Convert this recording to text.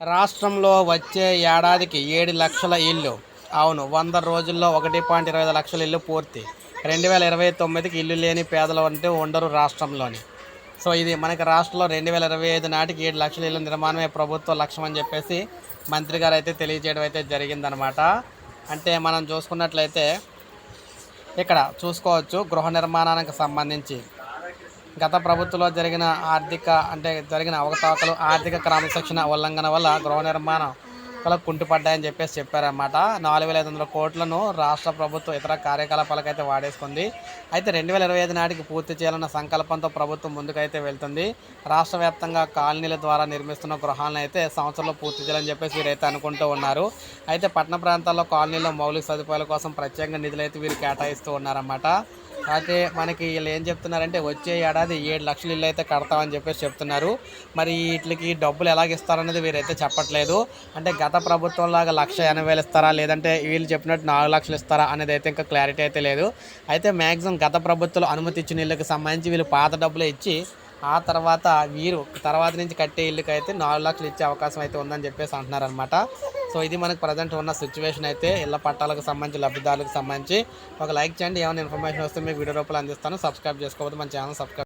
రాష్ట్రంలో వచ్చే ఏడాదికి ఏడు లక్షల ఇల్లు. అవును వంద రోజుల్లో ఒకటి పాయింట్ ఇరవై ఐదు లక్షల ఇల్లు పూర్తి. రెండు వేల ఇరవై తొమ్మిదికి ఇల్లు లేని పేదలు అంటే ఉండరు రాష్ట్రంలోని. సో ఇది మనకి రాష్ట్రంలో రెండు వేల ఇరవై ఐదు నాటికి ఏడు లక్షల ఇల్లు నిర్మాణమే ప్రభుత్వ లక్ష్యం అని చెప్పేసి మంత్రి గారు అయితే తెలియజేయడం అయితే జరిగిందనమాట అంటే మనం చూసుకున్నట్లయితే ఇక్కడ చూసుకోవచ్చు గృహ నిర్మాణానికి సంబంధించి. గత ప్రభుత్వంలో జరిగిన ఆర్థిక అంటే జరిగిన అవకతవకలు ఆర్థిక క్రమశిక్షణ ఉల్లంఘన వల్ల గృహ నిర్మాణం కల కుంటుపడ్డాయని చెప్పేసి చెప్పారన్నమాట. నాలుగు వేల ఐదు వందల కోట్లను రాష్ట్ర ప్రభుత్వం ఇతర కార్యకలాపాలకు అయితే వాడేసుకుంది. అయితే రెండు వేల ఇరవై ఐదు నాటికి పూర్తి చేయాలన్న సంకల్పంతో ప్రభుత్వం ముందుకైతే వెళ్తుంది. రాష్ట్ర వ్యాప్తంగా కాలనీల ద్వారా నిర్మిస్తున్న గృహాలను అయితే సంవత్సరంలో పూర్తి చేయాలని చెప్పేసి వీరైతే అనుకుంటూ ఉన్నారు. అయితే పట్టణ ప్రాంతాల్లో కాలనీలో మౌలిక సదుపాయాల కోసం ప్రత్యేకంగా నిధులైతే వీరు కేటాయిస్తూ ఉన్నారన్నమాట. అయితే మనకి వీళ్ళు ఏం చెప్తున్నారంటే వచ్చే ఏడాది ఏడు లక్షలు ఇల్లు అయితే కడతామని చెప్పేసి చెప్తున్నారు. మరి వీటికి డబ్బులు ఎలాగ ఇస్తారనేది వీరైతే చెప్పట్లేదు. అంటే గత ప్రభుత్వం లాగా లక్ష ఎనభై వేలు ఇస్తారా? లేదంటే వీళ్ళు చెప్పినట్టు నాలుగు లక్షలు ఇస్తారా? అనేది అయితే ఇంకా క్లారిటీ అయితే లేదు. అయితే మ్యాక్సిమం గత ప్రభుత్వంలో అనుమతి ఇచ్చిన ఇళ్ళకి సంబంధించి వీళ్ళు పాత డబ్బులు ఇచ్చి ఆ తర్వాత వీరు తర్వాత నుంచి కట్టే ఇల్లుకైతే నాలుగు లక్షలు ఇచ్చే అవకాశం అయితే ఉందని చెప్పేసి అంటున్నారనమాట సో ఇది మనకు ప్రజెంట్ ఉన్న సిచ్యువేషన్ అయితే ఇళ్ళ పట్టాలకు సంబంధించి లబ్ధిదారులకు సంబంధించి. ఒక లైక్ చేయండి. ఏమైనా ఇన్ఫర్మేషన్ వస్తే మీకు వీడియో రూపంలో అందిస్తాను. సబ్స్క్రైబ్ చేసుకోవద్దు. మన ఛానల్ సబ్స్క్రైబ్